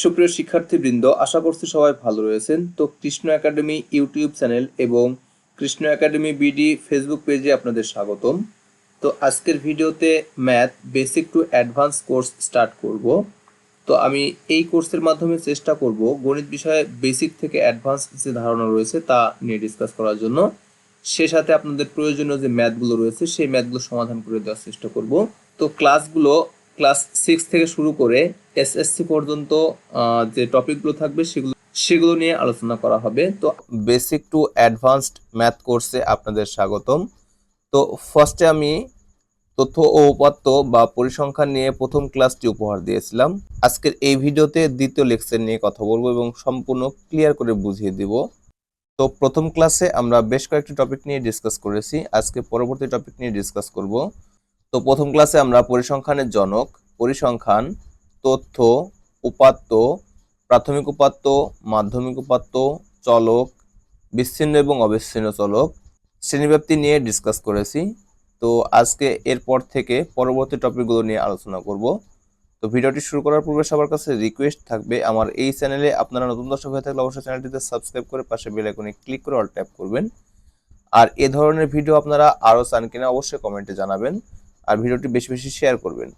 সুপ্রিয় শিক্ষার্থীবৃন্দ, আশা করছি সবাই ভালো রয়েছেন। তো কৃষ্ণ একাডেমি ইউটিউব চ্যানেল এবং কৃষ্ণ একাডেমি বিডি ফেসবুক পেজে আপনাদের স্বাগতম। তো আজকের ভিডিওতে math basic to advance course start করব। তো আমি এই কোর্সের মাধ্যমে চেষ্টা করব গণিত বিষয়ে বেসিক থেকে অ্যাডভান্স যে ধারণা রয়েছে তা নিয়ে ডিসকাস করার জন্য। সে সাথে আপনাদের প্রয়োজনীয় যে ম্যাথগুলো রয়েছে, সেই ম্যাথগুলো সমাধান করে দেওয়ার চেষ্টা করব। তো ক্লাসগুলো ক্লাস সিক্স থেকে শুরু করে এসএসসি পর্যন্ত যে টপিকগুলো থাকবে সেগুলো সেগুলো নিয়ে আলোচনা করা হবে। তো বেসিক টু অ্যাডভান্সড ম্যাথ কোর্সে আপনাদের স্বাগতম। তো ফার্স্টে আমি তথ্য ও উপাত্ত বা পরিসংখ্যান নিয়ে প্রথম ক্লাসটি উপহার দিয়েছিলাম। আজকের এই ভিডিওতে দ্বিতীয় লেকচার নিয়ে কথা বলব এবং সম্পূর্ণ ক্লিয়ার করে বুঝিয়ে দিব। তো প্রথম ক্লাসে আমরা বেশ কয়েকটি টপিক নিয়ে ডিসকাস করেছি। আজকে পরবর্তী টপিক নিয়ে ডিসকাস করব। তো প্রথম ক্লাসে আমরা পরিসংখ্যানের জনক, পরিসংখ্যান তথ্য, উপাত্ত, প্রাথমিক উপাত্ত, মাধ্যমিক উপাত্ত, চলক, বিচ্ছিন্ন এবং অবিচ্ছিন্ন চলক শ্রেণীব্যাপ্তি নিয়ে ডিসকাস করেছি। তো আজকে এরপর থেকে পরবর্তী টপিকগুলো নিয়ে আলোচনা করব। তো ভিডিওটি শুরু করার পূর্বে সবার কাছে রিকোয়েস্ট থাকবে, আমার এই চ্যানেলে আপনারা নতুন দর্শক হয়ে থাকলে অবশ্যই চ্যানেলটিতে সাবস্ক্রাইব করে পাশে বেল আইকনে ক্লিক করে অল ট্যাপ করবেন। আর এ ধরনের ভিডিও আপনারা আরও চান কিনা অবশ্যই কমেন্টে জানাবেন, আর ভিডিওটি বেশি বেশি শেয়ার করবেন।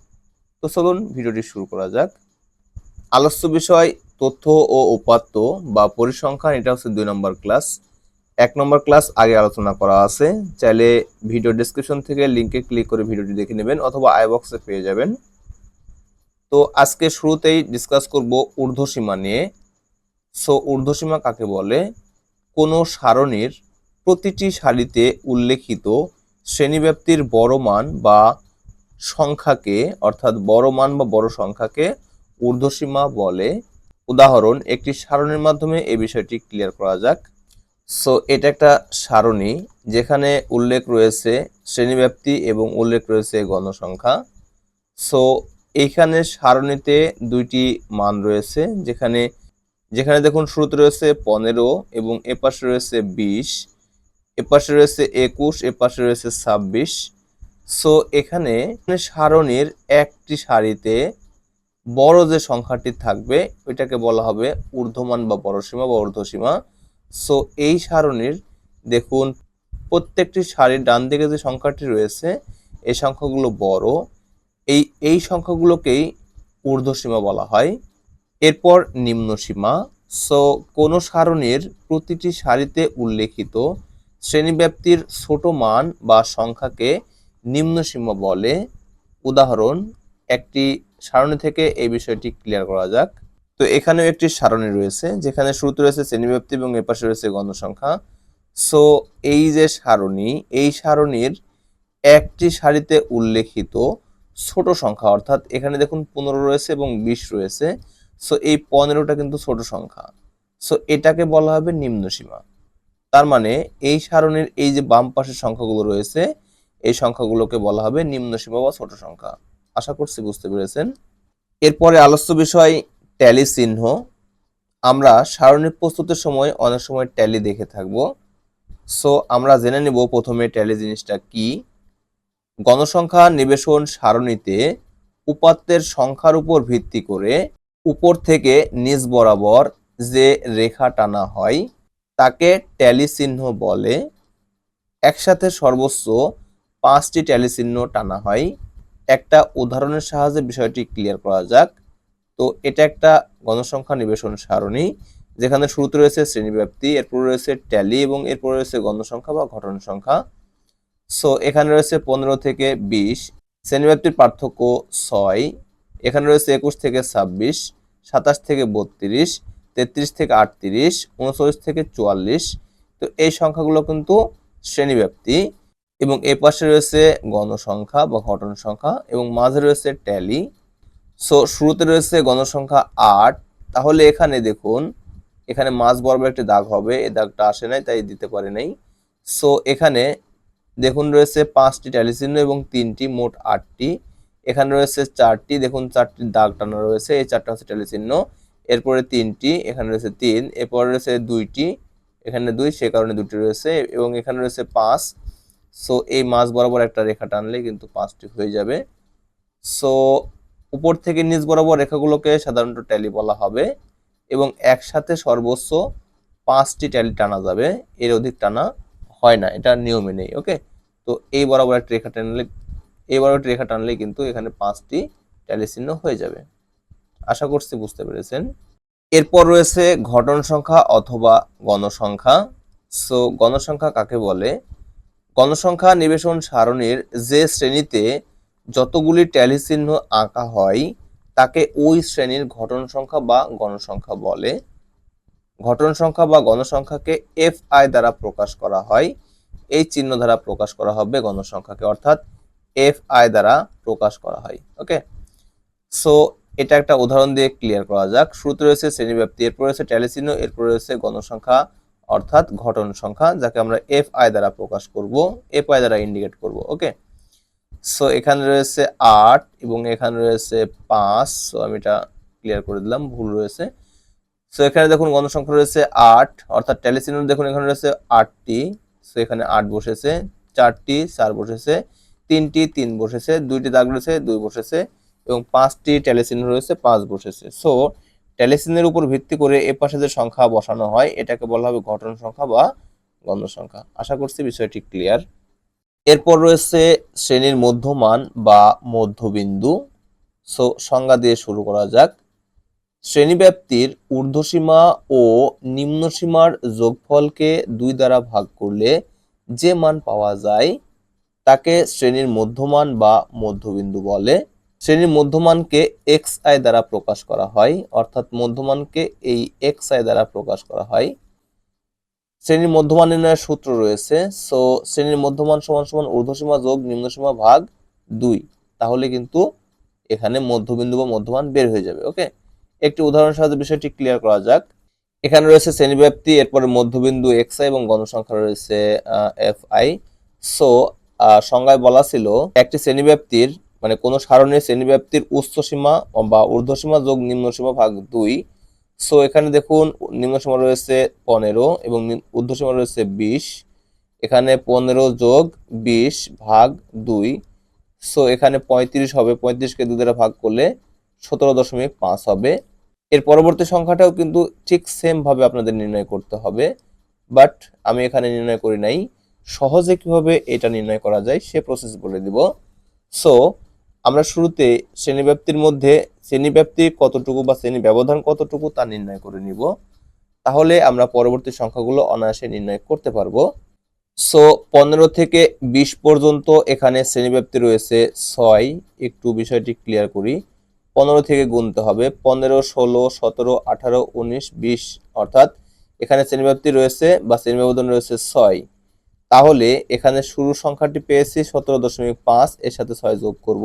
তো চলুন ভিডিওটি শুরু করা যাক। আলোচ্য বিষয়, তথ্য ও উপাত্ত বা পরিসংখ্যান, এটা হচ্ছে দুই নম্বর ক্লাস। এক নম্বর ক্লাস আগে আলোচনা করা আছে। চাইলে ভিডিও ডেসক্রিপশন থেকে লিংকে ক্লিক করে ভিডিওটি দেখে নেবেন অথবা আই বক্সে পেয়ে যাবেন। তো আজকে শুরুতেই ডিসকাস করব ঊর্ধ্বসীমা নিয়ে। সো ঊর্ধ্বসীমা কাকে বলে? কোনো সারণীর প্রতিটি সারিতে উল্লেখিত শ্রেণীব্যাপ্তির বড় মান বা সংখ্যাকে, অর্থাৎ বড় মান বা বড় সংখ্যাকে ঊর্ধ্বসীমা বলে। উদাহরণ, একটি সারণীর মাধ্যমে এই বিষয়টি ক্লিয়ার করা যাক। সো, এটা একটা সারণী যেখানে উল্লেখ রয়েছে শ্রেণীব্যাপ্তি এবং উল্লেখ রয়েছে গণসংখ্যা। সো, এইখানে সারণীতে দুইটি মান রয়েছে যেখানে যেখানে দেখুন শুরুতে রয়েছে পনেরো এবং এপাশে রয়েছে বিশ, এপাশে রয়েছে একুশ, এপাশে রয়েছে ছাব্বিশ। সো এখানে সারণীর একটি সারিতে বড় যে সংখ্যাটি থাকবে, ওইটাকে বলা হবে ঊর্ধ্বমান বা বড় সীমা বা ঊর্ধ্বসীমা। সো এই সারণীর দেখুন, প্রত্যেকটি সারির ডান দিকে যে সংখ্যাটি রয়েছে, এই সংখ্যাগুলো বড়। এই এই সংখ্যাগুলোকেই ঊর্ধ্বসীমা বলা হয়। এরপর নিম্ন সীমা সো কোনো সারণীর প্রতিটি সারিতে উল্লেখিত শ্রেণীব্যাপ্তির ছোট মান বা সংখ্যাকে নিম্ন সীমা বলে। উদাহরণ, একটি সারণী থেকে এই বিষয়টি ক্লিয়ার করা যাক। তো এখানেও একটি সারণী রয়েছে, যেখানে শুরুতে রয়েছে শ্রেণীব্যাপ্তি এবং এপাশে রয়েছে গণসংখ্যা। সো এই যে সারণী, এই সারণীর একটি সারিতে উল্লেখিত ছোট সংখ্যা, অর্থাৎ এখানে দেখুন পনেরো রয়েছে এবং বিশ রয়েছে। সো এই পনেরোটা কিন্তু ছোট সংখ্যা। সো এটাকে বলা হবে নিম্ন সীমা তার মানে এই সারণীর এই যে বাম পাশের সংখ্যাগুলো রয়েছে এই সংখ্যাগুলোকে বলা হবে নিম্ন সীমা বা ছোট সংখ্যা। আশা করছি বুঝতে পেরেছেন। এরপরে আলোচ্য বিষয় ট্যালি চিহ্ন। আমরা সারণী প্রস্তুতের সময় অনেক সময় ট্যালি দেখে থাকব। সো আমরা জেনে নেব প্রথমে ট্যালি জিনিসটা কি। গণসংখ্যা, নিবেশন, সারণীতে উপাত্তের সংখ্যার উপর ভিত্তি করে উপর থেকে নিচ বরাবর যে রেখা টানা হয়, তাকে ট্যালি চিহ্ন বলে। একসাথে সর্বোচ্চ পাঁচটি চিহ্ন টানা হয়। একটা উদাহরণের সাহায্যে বিষয়টি ক্লিয়ার করা যাক। তো এটা একটা গণসংখ্যা নিবেশন সারণী, যেখানে শুরুতে রয়েছে শ্রেণীব্যাপ্তি, এরপর রয়েছে ট্যালি এবং এরপর রয়েছে গণসংখ্যা বা ঘটন সংখ্যা। সো এখানে রয়েছে পনেরো থেকে বিশ, শ্রেণীব্যাপ্তির পার্থক্য ছয়, এখানে রয়েছে একুশ থেকে ছাব্বিশ, সাতাশ থেকে বত্রিশ, তেত্রিশ থেকে আটত্রিশ, উনচল্লিশ থেকে চুয়াল্লিশ। তো এই সংখ্যাগুলো কিন্তু শ্রেণীব্যাপ্তি। এবং এ পাশে রয়েছে গণসংখ্যা বা ঘটন সংখ্যা এবং মাঝে রয়েছে ট্যালি সো শুরুতে রয়েছে গণসংখ্যা আট। তাহলে এখানে দেখুন, এখানে মাঝ বরাবর একটি দাগ হবে। এই দাগটা আসে নাই, তাই দিতে পারে নাই। সো এখানে দেখুন রয়েছে পাঁচটি ট্যালি চিহ্ন এবং তিনটি, মোট আটটি। এখানে রয়েছে চারটি, দেখুন চারটি দাগ টানা রয়েছে। এই চারটা হচ্ছে ট্যালি চিহ্ন। এরপরে তিনটি, এখানে রয়েছে তিন, এরপরে রয়েছে দুইটি, এখানে দুই, সে কারণে দুটি রয়েছে। এবং এখানে রয়েছে পাঁচ সো এই মাঝ বরাবর একটা রেখা টানলে কিন্তু পাঁচটি হয়ে যাবে। সো উপর থেকে নিচ বরাবর রেখাগুলোকে সাধারণত ট্যালি বলা হবে এবং একসাথে সর্বোচ্চ পাঁচটি ট্যালি টানা যাবে। এর অধিক টানা হয় না, এটা নিয়মে নেই ওকে তো এই বরাবর একটা রেখা টানলে, এই বরাবর রেখা টানলে কিন্তু এখানে পাঁচটি ট্যালি চিহ্ন হয়ে যাবে। আশা করছি বুঝতে পেরেছেন। এরপর রয়েছে ঘটন সংখ্যা অথবা গণসংখ্যা। সো গণসংখ্যা কাকে বলে? গণসংখ্যা নিবেশন সারণীর যে শ্রেণীতে যতগুলি ট্যালি চিহ্ন আঁকা হয়, তাকে ওই শ্রেণির ঘটন সংখ্যা বা গণসংখ্যা বলে। ঘটন সংখ্যা বা গণসংখ্যাকে এফ আই দ্বারা প্রকাশ করা হয়। এই চিহ্ন দ্বারা প্রকাশ করা হবে গণসংখ্যাকে, অর্থাৎ এফ আই দ্বারা প্রকাশ করা হয়, ওকে? সো এটা একটা উদাহরণ দিয়ে ক্লিয়ার করা যাক। শুরুতে রয়েছে শ্রেণীব্যাপ্তি, এরপর রয়েছে ট্যালি চিহ্ন, এরপর রয়েছে গণসংখ্যা। অর্থাৎ ঘটন সংখ্যা, যাকে আমরা এফ আই দ্বারা প্রকাশ করব এফ আই দ্বারা ইন্ডিকেট করব ওকে সো এখানে রয়েছে আট এবং এখানে রয়েছে পাঁচ সো আমি এটা ক্লিয়ার করে দিলাম, ভুল রয়েছে। সো এখানে দেখুন গণসংখ্যা রয়েছে আট, অর্থাৎ ট্যালি দেখুন, এখানে রয়েছে আটটি সো এখানে আট বসেছে, চারটি, চার বসেছে, তিনটি, তিন বসেছে, দুইটি দাগ রয়েছে, দুই বসেছে, এবং পাঁচটি ট্যালিচিহ্ন রয়েছে, পাঁচ বসেছে। সো ট্যালিচিহ্নের উপর ভিত্তি করে এ পাশে যে সংখ্যা বসানো হয়, এটাকে বলা হবে ঘটন সংখ্যা বা গন্ধ সংখ্যা। আশা করছি বিষয়টি ক্লিয়ার এরপর রয়েছে শ্রেণির মধ্যমান বা মধ্যবিন্দু। সো সংজ্ঞা দিয়ে শুরু করা যাক। শ্রেণীব্যাপ্তির ঊর্ধ্বসীমা ও নিম্নসীমার যোগফলকে দুই দ্বারা ভাগ করলে যে মান পাওয়া যায়, তাকে শ্রেণির মধ্যমান বা মধ্যবিন্দু বলে। শ্রেণির মধ্যমানকে এক্স আই দ্বারা প্রকাশ করা হয়, অর্থাৎ মধ্যমানকে এই এক্স আই দ্বারা প্রকাশ করা হয়। শ্রেণির মধ্যমান নির্ণয়ের সূত্র রয়েছে সো শ্রেণির মধ্যমান সমান সমান ঊর্ধ্বসীমা যোগ নিম্নসীমা ভাগ দুই, তাহলে কিন্তু এখানে মধ্যবিন্দু বা মধ্যমান বের হয়ে যাবে ওকে একটি উদাহরণ সাহায্যে বিষয়টি ক্লিয়ার করা যাক। এখানে রয়েছে শ্রেণীব্যাপ্তি, এরপরে মধ্যবিন্দু এক্স আই এবং গণসংখ্যা রয়েছে এফ আই সো সংজ্ঞায় বলা ছিল, একটি শ্রেণীব্যাপ্তির মানে কোন সারণীর শ্রেণীব্যাপ্তির উচ্চ সীমা বা ঊর্ধ্বসীমা যোগ নিম্ন সীমা ভাগ দুই। সো এখানে দেখুন নিম্ন সীমা রয়েছে পনেরো এবং ঊর্ধ্বসীমা রয়েছে বিশ। এখানে পনেরো যোগ বিশ ভাগ দুই। সো এখানে পঁয়ত্রিশ হবে। পঁয়ত্রিশকে দু দ্বারা ভাগ করলে সতেরো দশমিক পাঁচ হবে। এর পরবর্তী সংখ্যাটাও কিন্তু ঠিক সেমভাবে আপনাদের নির্ণয় করতে হবে। বাট আমি এখানে নির্ণয় করি নাই। সহজে কীভাবে এটা নির্ণয় করা যায় সে প্রসেস বলে দিব। সো আমরা শুরুতে শ্রেণীব্যাপ্তির মধ্যে শ্রেণীব্যাপ্তি কতটুকু বা শ্রেণি ব্যবধান কতটুকু তা নির্ণয় করে নিব। তাহলে আমরা পরবর্তী সংখ্যাগুলো অনায়াসে নির্ণয় করতে পারব। সো পনেরো থেকে বিশ পর্যন্ত এখানে শ্রেণীব্যাপ্তি রয়েছে ছয়। একটু বিষয়টি ক্লিয়ার করি। পনেরো থেকে গুনতে হবে। পনেরো, ষোলো, সতেরো, আঠারো, উনিশ, বিশ, অর্থাৎ এখানে শ্রেণীব্যাপ্তি রয়েছে বা শ্রেণি ব্যবধান রয়েছে ছয়। তাহলে এখানে শুরু সংখ্যাটি পেয়েছি সতেরো দশমিক পাঁচ, এর সাথে ছয় যোগ করব।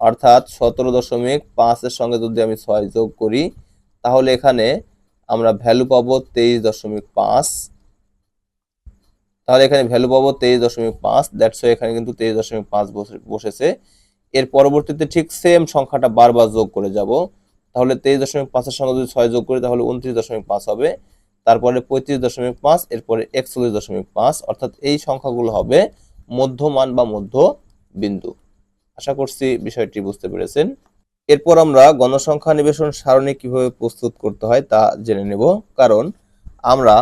অর্থাৎ সতেরো দশমিক পাঁচের সঙ্গে যদি আমি ছয় যোগ করি, তাহলে এখানে আমরা ভ্যালু পাবো তেইশ দশমিক পাঁচ। তাহলে এখানে ভ্যালু পাবো তেইশ দশমিক পাঁচ দ্যাটস এখানে কিন্তু তেইশ দশমিক পাঁচ বসেছে। এর পরবর্তীতে ঠিক সেম সংখ্যাটা বারবার যোগ করে যাব। তাহলে তেইশ দশমিক পাঁচের সঙ্গে যদি ছয় যোগ করি, তাহলে উনত্রিশ দশমিক পাঁচ হবে। তারপরে পঁয়ত্রিশ দশমিক পাঁচ, এরপরে একচল্লিশ দশমিক পাঁচ, অর্থাৎ এই সংখ্যাগুলো হবে মধ্যমান বা মধ্য বিন্দু আশা করছি বিষয়টি বুঝতে পেরেছেন। এরপর আমরা গণসংখ্যা নিবেশন সারণী কীভাবে প্রস্তুত করতে হয় তা জেনে নেব। কারণ আমরা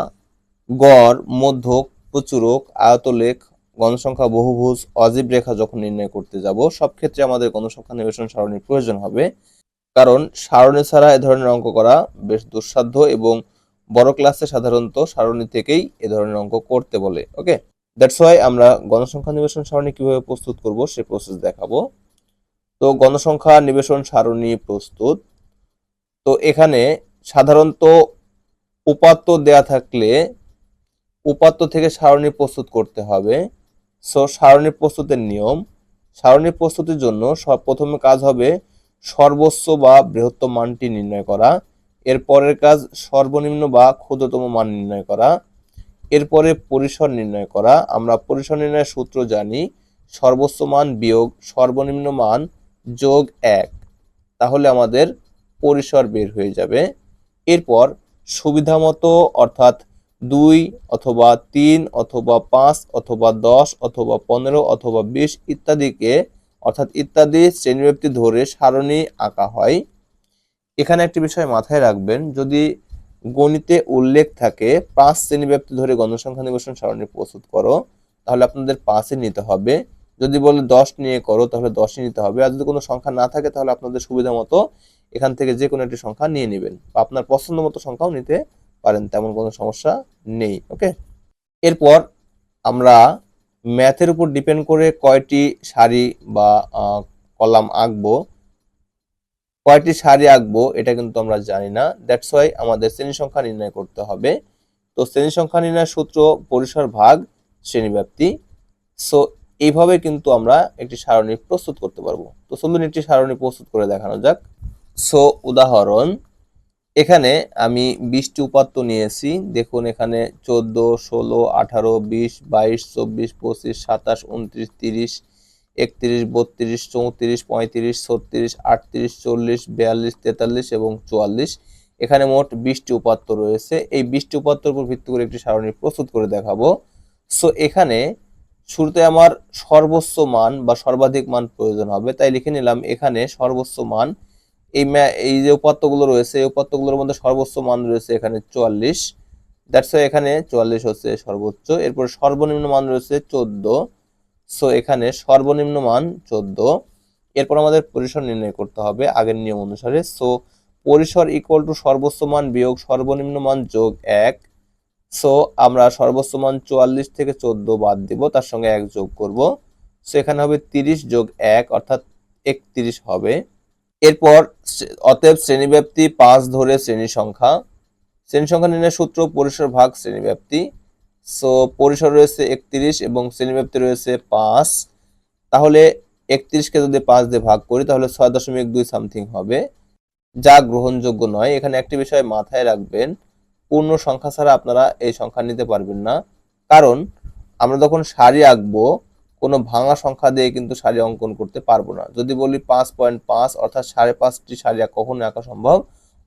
গড়, মধ্যক, প্রচুরক, আয়তলেখ, গণসংখ্যা, বহুভুজ, অজীব রেখা যখন নির্ণয় করতে যাব, সব ক্ষেত্রে আমাদের গণসংখ্যা নিবেশন সারণীর প্রয়োজন হবে। কারণ সারণী ছাড়া এ ধরনের অঙ্ক করা বেশ দুঃসাধ্য এবং বড় ক্লাসে সাধারণত সারণী থেকেই এ ধরনের অঙ্ক করতে বলে ওকে দ্যাটস ওয়াই আমরা গণসংখ্যা নিবেশন সারণী কীভাবে প্রস্তুত করব সে প্রসেস দেখাবো। তো গণসংখ্যা নিবেশন সারণী প্রস্তুত। তো এখানে সাধারণত উপাত্ত দেয়া থাকলে উপাত্ত থেকে সারণী প্রস্তুত করতে হবে। সো সারণী প্রস্তুতের নিয়ম, সারণী প্রস্তুতির জন্য সব প্রথমে কাজ হবে সর্বোচ্চ বা বৃহত্তম মানটি নির্ণয় করা। এর পরের কাজ সর্বনিম্ন বা ক্ষুদ্রতম মান নির্ণয় করা। এরপরে পরিসর নির্ণয় করা। আমরা পরিসর নির্ণয়ের সূত্র জানি, সর্বোচ্চ মান বিয়োগ সর্বনিম্ন মান যোগ এক। তাহলে আমাদের পরিসর বের হয়ে যাবে। এরপর সুবিধা মতো অর্থাৎ দুই অথবা তিন অথবা পাঁচ অথবা দশ অথবা পনেরো অথবা বিশ ইত্যাদিকে, অর্থাৎ ইত্যাদি শ্রেণীব্যাপ্তি ধরে সারণী আঁকা হয়। এখানে একটি বিষয় মাথায় রাখবেন, যদি গণিতে উল্লেখ থাকে, পাঁচ শ্রেণীব্যাপ্তি ধরে গণসংখ্যা নিবেশন সারণী প্রস্তুত করো, তাহলে আপনাদের পাঁচই নিতে হবে। যদি বলে দশ নিয়ে করো, তাহলে দশই নিতে হবে। আর যদি কোনো সংখ্যা না থাকে, তাহলে আপনাদের সুবিধা মতো এখান থেকে যে কোনো একটি সংখ্যা নিয়ে নেবেন। বা আপনার পছন্দ মতো সংখ্যাও নিতে পারেন, তেমন কোনো সমস্যা নেই, ওকে? এরপর আমরা ম্যাথের উপর ডিপেন্ড করে কয়টি সারি বা কলাম আঁকবো। কয়টি সারি আঁকবো এটা কিন্তু আমরা জানি না। দ্যাটস ওয়াই আমাদের শ্রেণি সংখ্যা নির্ণয় করতে হবে। তো শ্রেণি সংখ্যা নির্ণয়ের সূত্র, পরিসর ভাগ, শ্রেণীব্যাপ্তি। সো এইভাবে কিন্তু আমরা একটি সারণী প্রস্তুত করতে পারব। তো সুন্দর একটি সারণী প্রস্তুত করে দেখানো যাক। সো উদাহরণ, এখানে আমি বিশটি উপাত্ত নিয়েছি। দেখুন, এখানে চোদ্দ, ষোলো, আঠারো, বিশ, বাইশ, চব্বিশ, পঁচিশ, সাতাশ, উনত্রিশ, তিরিশ একত্রিশ, বত্রিশ, চৌত্রিশ, পঁয়ত্রিশ, ছত্রিশ, আটত্রিশ, চল্লিশ, বিয়াল্লিশ, তেতাল্লিশ এবং চুয়াল্লিশ। এখানে মোট বিশটি উপাত্ত রয়েছে। এই বিশটি উপাত্তর উপর ভিত্তি করে একটি সারণী প্রস্তুত করে দেখাবো। সো, এখানে শুরুতে আমার সর্বোচ্চ মান বা সর্বাধিক মান প্রয়োজন হবে। তাই লিখে নিলাম, এখানে সর্বোচ্চ মান, এই এই যে উপাত্তগুলো রয়েছে, এই উপাত্তগুলোর মধ্যে সর্বোচ্চ মান রয়েছে এখানে চুয়াল্লিশ। দ্যাটস এখানে চুয়াল্লিশ হচ্ছে সর্বোচ্চ। এরপর সর্বনিম্ন মান রয়েছে চোদ্দ। সো এখানে সর্বনিম্ন মান চোদ্দ। এরপর আমাদের পরিসর নির্ণয় করতে হবে আগের নিয়ম অনুসারে। সো পরিসর ইকুয়াল টু সর্বোচ্চ মান বিয়োগ সর্বনিম্ন মান যোগ এক। সো আমরা সর্বোচ্চ মান চুয়াল্লিশ থেকে চোদ্দ বাদ দিব, তার সঙ্গে এক যোগ করব। সো এখানে হবে তিরিশ যোগ এক, অর্থাৎ একত্রিশ হবে। এরপর অতএব শ্রেণীব্যাপ্তি পাঁচ ধরে শ্রেণি সংখ্যা। শ্রেণি সংখ্যা নির্ণয়ের সূত্র, পরিসর ভাগ, শ্রেণীব্যাপ্তি। সো পরিসর রয়েছে একত্রিশ এবং শ্রেণীব্যাপ্তি রয়েছে পাঁচ। তাহলে একত্রিশকে যদি পাঁচ দিয়ে ভাগ করি, তাহলে ছয় দশমিক দুই সামথিং হবে। যা গ্রহণযোগ্য নয়। এখানে একটি বিষয় মাথায় রাখবেন, পূর্ণ সংখ্যা ছাড়া আপনারা এই সংখ্যা নিতে পারবেন না। কারণ আমরা যখন সারি আঁকবো, কোনো ভাঙা সংখ্যা দিয়ে কিন্তু সারি অঙ্কন করতে পারব না। যদি বলি পাঁচ পয়েন্ট পাঁচ, অর্থাৎ সাড়ে পাঁচটি সারি কখনো আঁকা সম্ভব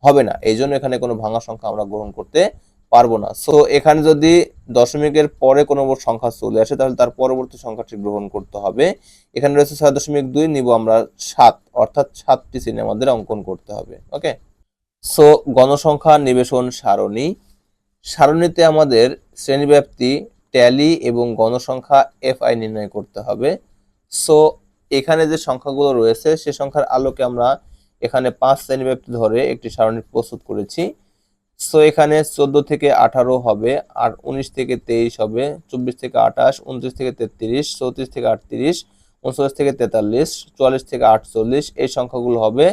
হবে না। এই জন্য এখানে কোনো ভাঙা সংখ্যা আমরা গ্রহণ করতে পারব না। সো এখানে যদি দশমিকের পরে কোনো সংখ্যা চলে আসে, তাহলে তার পরবর্তী সংখ্যাটি গ্রহণ করতে হবে। এখানে রয়েছে ছয় দশমিক দুই, নিব আমরা সাত, অর্থাৎ সাতটি চিহ্ন আমাদের অঙ্কন করতে হবে, ওকে? সো গণসংখ্যা, নিবেশন, সারণী। সারণীতে আমাদের শ্রেণীব্যাপ্তি, ট্যালি এবং গণসংখ্যা এফআই নির্ণয় করতে হবে। সো এখানে যে সংখ্যাগুলো রয়েছে, সে সংখ্যার আলোকে আমরা এখানে পাঁচ শ্রেণীব্যাপ্তি ধরে একটি সারণী প্রস্তুত করেছি। সো এখানে চোদ্দ থেকে আঠারো হবে, আর উনিশ থেকে তেইশ হবে, চব্বিশ থেকে আঠাশ, উনত্রিশ থেকে তেত্রিশ, চৌত্রিশ থেকে আটত্রিশ, উনচল্লিশ থেকে তেতাল্লিশ, চুয়াল্লিশ থেকে আটচল্লিশ, এই সংখ্যাগুলো হবে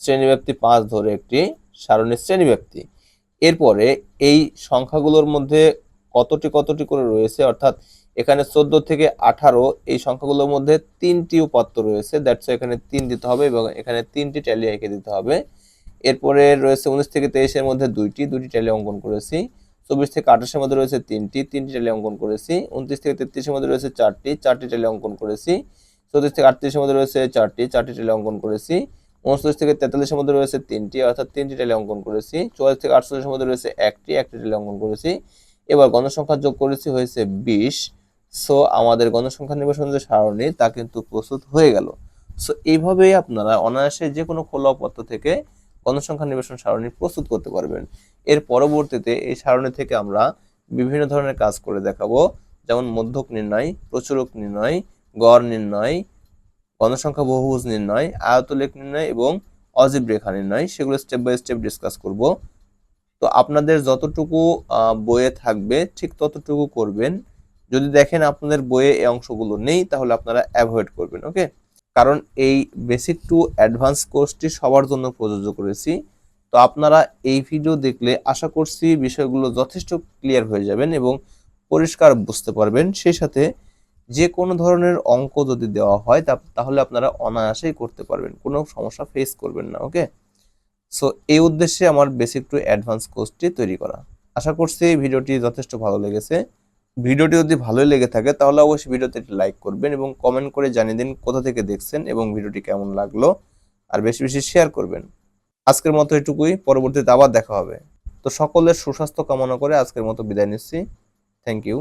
শ্রেণীব্যাপ্তি পাঁচ ধরে একটি সারণীর শ্রেণীব্যাপ্তি। এরপরে এই সংখ্যাগুলোর মধ্যে কতটি কতটি করে রয়েছে, অর্থাৎ এখানে চোদ্দ থেকে আঠারো, এই সংখ্যাগুলোর মধ্যে তিনটি উপাত্ত রয়েছে দ্যাটস এখানে তিন দিতে হবে এবং এখানে তিনটি ট্যালি এঁকে দিতে হবে। এরপরে রয়েছে উনিশ থেকে তেইশের মধ্যে দুইটি দুইটি ট্যালি অঙ্কন করেছি। চব্বিশ থেকে আঠাশের মধ্যে রয়েছে তিনটি তিনটি ট্যালি অঙ্কন করেছি। উনত্রিশ থেকে তেত্রিশের মধ্যে রয়েছে চারটি চারটি ট্যালি অঙ্কন করেছি। চৌত্রিশ থেকে আটত্রিশের মধ্যে রয়েছে চারটি চারটি ট্যালি অঙ্কন করেছি। উনচল্লিশ থেকে তেতাল্লিশের মধ্যে রয়েছে তিনটি, অর্থাৎ তিনটি ট্যালি অঙ্কন করেছি। চুয়াল্লিশ থেকে আটচল্লিশের মধ্যে রয়েছে একটি একটি ট্যালি অঙ্কন করেছি। এবার গণসংখ্যা যোগ করেছি হয়েছে বিশ। সো, আমাদের গণসংখ্যা নির্বাচন যে সারণী, তা কিন্তু প্রস্তুত হয়ে গেল। সো, এইভাবেই আপনারা অনায়াসে যে কোনো খোলা পত্র থেকে গণসংখ্যা নির্বাচন সারণী প্রস্তুত করতে পারবেন। এর পরবর্তীতে এই সারণী থেকে আমরা বিভিন্ন ধরনের কাজ করে দেখাবো। যেমন মধ্যক নির্ণয়, প্রচুরক নির্ণয়, গড় নির্ণয়, গণসংখ্যা বহুভুজ নির্ণয়, আয়তলেখ নির্ণয় এবং অজীব রেখা নির্ণয়। সেগুলো স্টেপ বাই স্টেপ ডিসকাস করব। তো আপনাদের যতটুকু বইয়ে থাকবে, ঠিক ততটুকু করবেন। যদি দেখেন আপনাদের বইয়ে এই অংশগুলো নেই, তাহলে আপনারা অ্যাভয়েড করবেন ওকে কারণ এই বেসিক টু অ্যাডভান্স কোর্সটি সবার জন্য প্রযোজ্য করেছি। তো আপনারা এই ভিডিও দেখলে আশা করছি বিষয়গুলো যথেষ্ট ক্লিয়ার হয়ে যাবেন এবং পরিষ্কার বুঝতে পারবেন। সেই সাথে যে কোনো ধরনের অঙ্ক যদি দেওয়া হয়, তা- তাহলে আপনারা অনায়াসেই করতে পারবেন। কোনো সমস্যা ফেস করবেন না ওকে সো এই উদ্দেশ্যে আমার বেসিক টু অ্যাডভান্স কোর্সটি তৈরি করা। আশা করছি এই ভিডিওটি যথেষ্ট ভালো লেগেছে। ভিডিওটি যদি ভালোই লেগে থাকে, তাহলে অবশ্যই ভিডিওতে একটি লাইক করবেন এবং কমেন্ট করে জানিয়ে দিন কোথা থেকে দেখছেন এবং ভিডিওটি কেমন লাগল। আর বেশি বেশি শেয়ার করবেন। আজকের মতো এটুকুই। পরবর্তীতে আবার দেখা হবে। তো সকলের সুস্বাস্থ্য কামনা করে আজকের মতো বিদায় নিচ্ছি। Thank you